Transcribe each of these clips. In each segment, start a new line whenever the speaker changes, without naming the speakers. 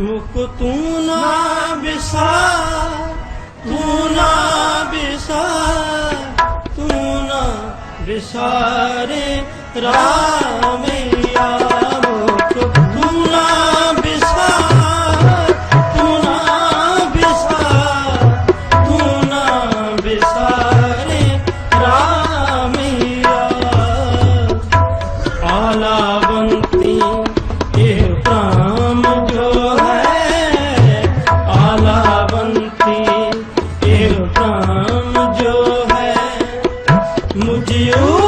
ਮੁਕ ਤੂੰ ਨਾ ਬਿਸਾ ਤੂੰ ਨਾ ਬਿਸਾ ਤੂੰ ਨਾ ਬਿਸਾਰੇ ਰਾਮੇ मेरा काम जो है मुझे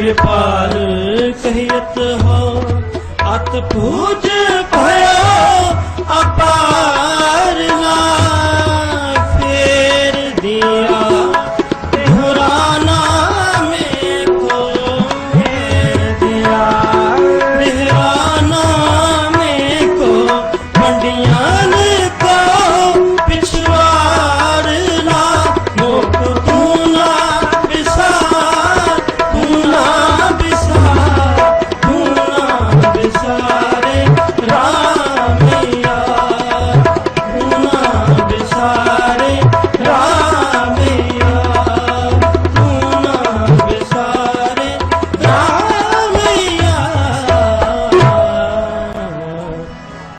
ਕਿਰਪਾਲ ਕਹਿਤ ਹੋ ਅਤ ਪੂਜ ਭਇਓ ਆਪਾ